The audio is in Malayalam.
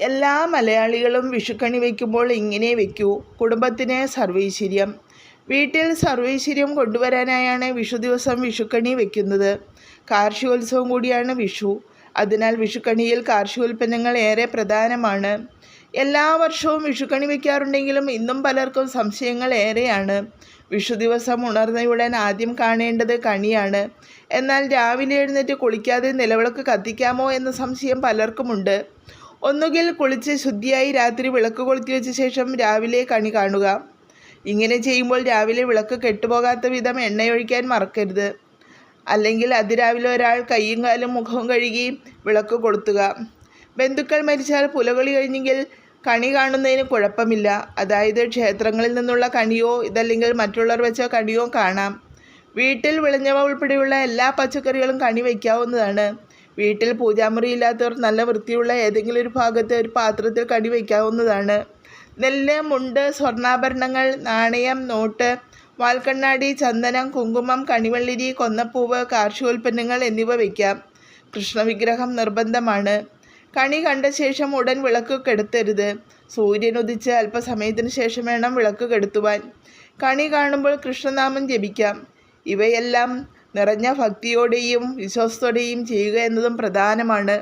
എല്ലാ മലയാളികളും വിഷുക്കണി വയ്ക്കുമ്പോൾ ഇങ്ങനെ വയ്ക്കൂ. കുടുംബത്തിന് സർവൈശ്വര്യം. വീട്ടിൽ സർവൈശ്വര്യം കൊണ്ടുവരാനായാണ് വിഷു ദിവസം വിഷുക്കണി വയ്ക്കുന്നത്. കാർഷികോത്സവം കൂടിയാണ് വിഷു. അതിനാൽ വിഷുക്കണിയിൽ കാർഷികോൽപ്പന്നങ്ങൾ ഏറെ പ്രധാനമാണ്. എല്ലാ വർഷവും വിഷുക്കണി വയ്ക്കാറുണ്ടെങ്കിലും ഇന്നും പലർക്കും സംശയങ്ങൾ ഏറെയാണ്. വിഷു ദിവസം ഉണർന്നയുടൻ ആദ്യം കാണേണ്ടത് കണിയാണ്. എന്നാൽ രാവിലെ എഴുന്നേറ്റ് കുളിക്കാതെ നിലവിളക്ക് കത്തിക്കാമോ എന്ന സംശയം പലർക്കുമുണ്ട്. ഒന്നുകിൽ കുളിച്ച് ശുദ്ധിയായി രാത്രി വിളക്ക് കൊളുത്തി വെച്ച ശേഷം രാവിലെ കണി കാണുക. ഇങ്ങനെ ചെയ്യുമ്പോൾ രാവിലെ വിളക്ക് കെട്ടുപോകാത്ത വിധം എണ്ണയൊഴിക്കാൻ മറക്കരുത്. അല്ലെങ്കിൽ അതിരാവിലെ ഒരാൾ കൈയും കാലും മുഖവും കഴുകി വിളക്ക് കൊളുത്തുക. ബന്ധുക്കൾ മരിച്ചാൽ പുലകളി കഴിഞ്ഞെങ്കിൽ കണി കാണുന്നതിന് കുഴപ്പമില്ല. അതായത് ക്ഷേത്രങ്ങളിൽ നിന്നുള്ള കണിയോ ഇതല്ലെങ്കിൽ മറ്റുള്ളവർ വെച്ച കണിയോ കാണാം. വീട്ടിൽ വിളഞ്ഞവ ഉൾപ്പെടെയുള്ള എല്ലാ പച്ചക്കറികളും കണി വയ്ക്കാവുന്നതാണ്. വീട്ടിൽ പൂജാമുറി ഇല്ലാത്തവർ നല്ല വൃത്തിയുള്ള ഏതെങ്കിലും ഒരു ഭാഗത്ത് ഒരു പാത്രത്തിൽ കടി വയ്ക്കാവുന്നതാണ്. നെല്ല് മുണ്ട് സ്വർണാഭരണങ്ങൾ നാണയം നോട്ട് വാൽക്കണ്ണാടി ചന്ദനം കുങ്കുമം കണിവെള്ളിരി കൊന്നപ്പൂവ് കാർഷികോൽപ്പന്നങ്ങൾ എന്നിവ വയ്ക്കാം. കൃഷ്ണവിഗ്രഹം നിർബന്ധമാണ്. കണി കണ്ട ശേഷം ഉടൻ വിളക്ക് കെടുത്തരുത്. സൂര്യൻ ഉദിച്ച് അല്പസമയത്തിന് ശേഷം വേണം വിളക്ക് കെടുത്തുവാൻ. കണി കാണുമ്പോൾ കൃഷ്ണനാമം ജപിക്കാം. ഇവയെല്ലാം നിറഞ്ഞ ഭക്തിയോടെയും വിശ്വാസത്തോടെയും ചെയ്യുക എന്നതും പ്രധാനമാണ്.